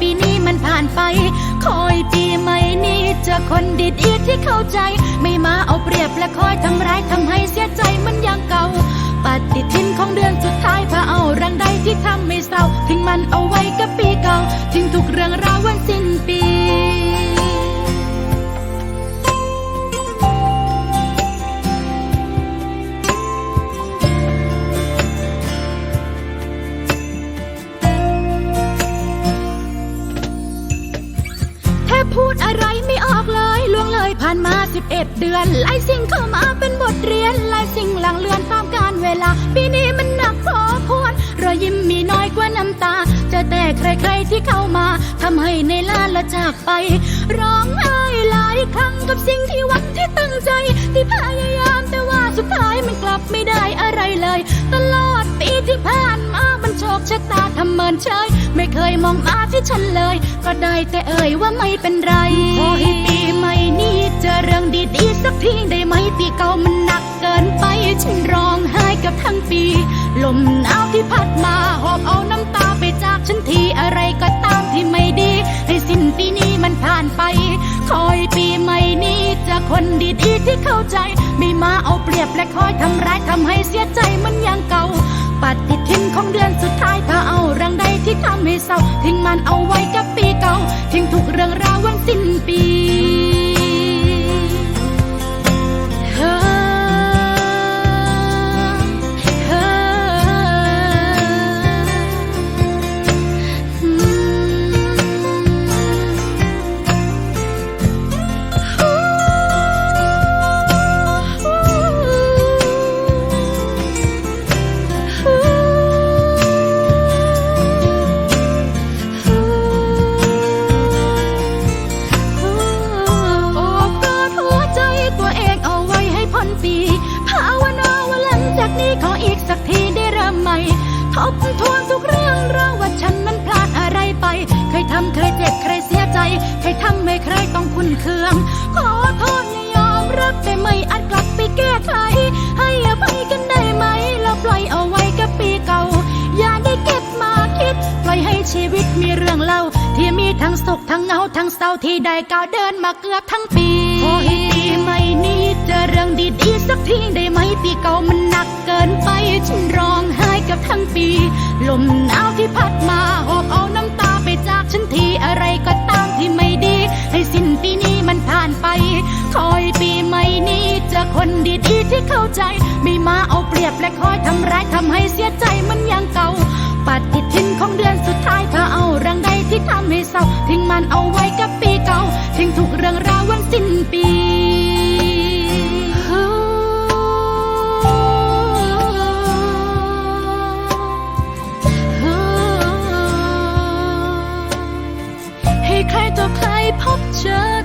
ปีนี้มันผ่านไป คอยปีใหม่นี้เจอคนดีๆที่เข้าใจ ไม่มาเอาเปรียบและคอยทำร้ายทำให้เสียใจมันยังเก่า ปฏิทินของเดือนสุดท้ายพาเอารังใดที่ทำไม่เศร้าทิ้งมันเอาไว้กับปีเก่าทิ้งทุกเรื่องราว พูดอะไรไม่ออกเลยล่วงเลยผ่านมา 11 เดือนหลายสิ่งเข้ามาเป็นบทเรียนหลายสิ่งหลังเลือนตามกาลเวลา ปีนี้มันหนักพอควรรอยยิ้มมีน้อยกว่าน้ำตา จะแต่ใครๆที่เข้ามาทำให้ในลาละจากไป ร้องไห้หลายครั้งกับสิ่งที่หวังที่ตั้งใจ ที่พยายามแต่ว่าสุดท้ายมัน ตาทำเมินเฉย ไม่เคยมองมาที่ฉันเลย ก็ได้แต่เอ่ยว่าไม่เป็นไร ขอให้ปีใหม่นี้เจอเรื่องดีๆสักทีได้ไหมปีเก่ามันหนักเกินไป ฉันร้องไห้กับทั้งปี ลมหนาวที่พัดมาหอบเอาน้ำตาไปจากฉันทีอะไรก็ตามที่ไม่ดี ให้สิ้นปีนี้มันผ่านไป คอยปีใหม่นี้เจะคนดีๆที่เข้าใจ ไม่มาเอาเปรียบและคอยทำร้ายทำให้เสียใจเหมันอย่างเก่า ปฏิทินของเดือนสุดท้ายพาเอารังใดที่ทำให้เศร้าทิ้งมันเอาไว้กับปีเก่าทิ้งทุกเรื่องราววันสิ้นปีำเคยเจ็บเคยเสียใจเคยทำให้ใครต้องคุณเคือง ขอโทษและยอมรับแต่ไหมอาจกลับไปแก้ไขให้อภัยกันได้ไหม แล้วปล่อยเอาไว้กับปีเก่า อย่าได้เก็บมาคิด ปล่อยให้ชีวิตมีเรื่องเล่า ที่มีทั้งสุขทั้งเหงาทั้งเศร้าที่ได้ก้าวเดินมาเกือบทั้งปีขอให้ปีใหม่นี้เจอเรื่องดีๆสักทีได้ไหมปีเก่ามันหนักเกินไปฉันร้องไห้กับทั้งปี ลมหนาวที่พัดมาหอบเอาน้ำ มาเอาเปรียบและคอยทำร้ายทำให้เสียใจมันยังเก่าปัดติทิ้งของเดือนสุดท้ายเธอเอารังใดที่ทำให้เศร้าทิ้งมันเอาไว้กับปีเก่าทิ้งทุกเรื่องราววันสิ้นปีให้ใครต่อใครพบเจอ